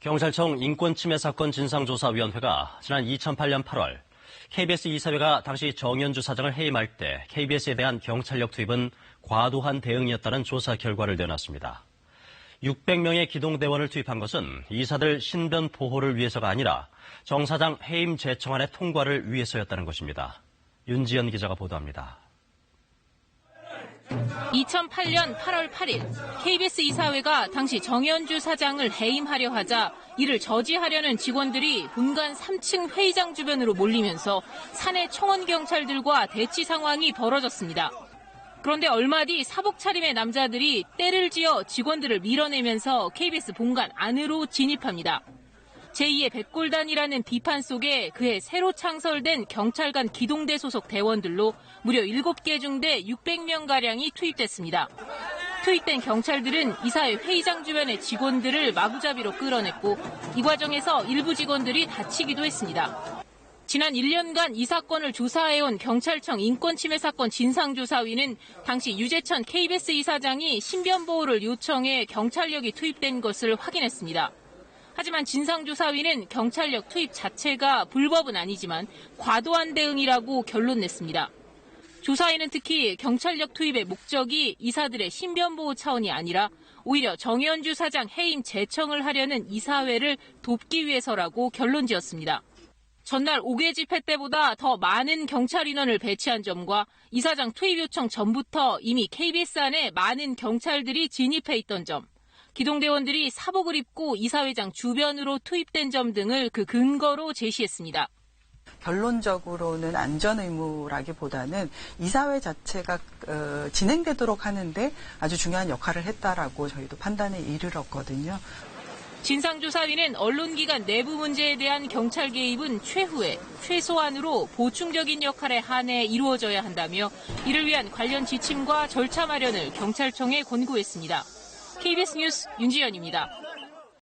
경찰청 인권침해 사건 진상조사위원회가 지난 2008년 8월 KBS 이사회가 당시 정현주 사장을 해임할 때 KBS에 대한 경찰력 투입은 과도한 대응이었다는 조사 결과를 내놨습니다. 600명의 기동대원을 투입한 것은 이사들 신변 보호를 위해서가 아니라 정 사장 해임 재청안의 통과를 위해서였다는 것입니다. 윤지연 기자가 보도합니다. 2008년 8월 8일 KBS 이사회가 당시 정현주 사장을 해임하려 하자 이를 저지하려는 직원들이 본관 3층 회의장 주변으로 몰리면서 사내 청원 경찰들과 대치 상황이 벌어졌습니다. 그런데 얼마 뒤 사복 차림의 남자들이 때를 지어 직원들을 밀어내면서 KBS 본관 안으로 진입합니다. 제2의 백골단이라는 비판 속에 그해 새로 창설된 경찰관 기동대 소속 대원들로 무려 7개 중대 600명가량이 투입됐습니다. 투입된 경찰들은 이사회 회의장 주변의 직원들을 마구잡이로 끌어냈고 이 과정에서 일부 직원들이 다치기도 했습니다. 지난 1년간 이 사건을 조사해온 경찰청 인권침해 사건 진상조사위는 당시 유재천 KBS 이사장이 신변보호를 요청해 경찰력이 투입된 것을 확인했습니다. 하지만 진상조사위는 경찰력 투입 자체가 불법은 아니지만 과도한 대응이라고 결론 냈습니다. 조사위는 특히 경찰력 투입의 목적이 이사들의 신변보호 차원이 아니라 오히려 정현주 사장 해임 재청을 하려는 이사회를 돕기 위해서라고 결론 지었습니다. 전날 5개 집회 때보다 더 많은 경찰 인원을 배치한 점과 이사장 투입 요청 전부터 이미 KBS 안에 많은 경찰들이 진입해 있던 점, 기동대원들이 사복을 입고 이사회장 주변으로 투입된 점 등을 그 근거로 제시했습니다. 결론적으로는 안전 의무라기보다는 이사회 자체가 어, 진행되도록 하는데 아주 중요한 역할을 했다라고 저희도 판단에 이르렀거든요. 진상조사위는 언론기관 내부 문제에 대한 경찰 개입은 최후에 최소한으로 보충적인 역할에 한해 이루어져야 한다며 이를 위한 관련 지침과 절차 마련을 경찰청에 권고했습니다. KBS 뉴스 윤지연입니다.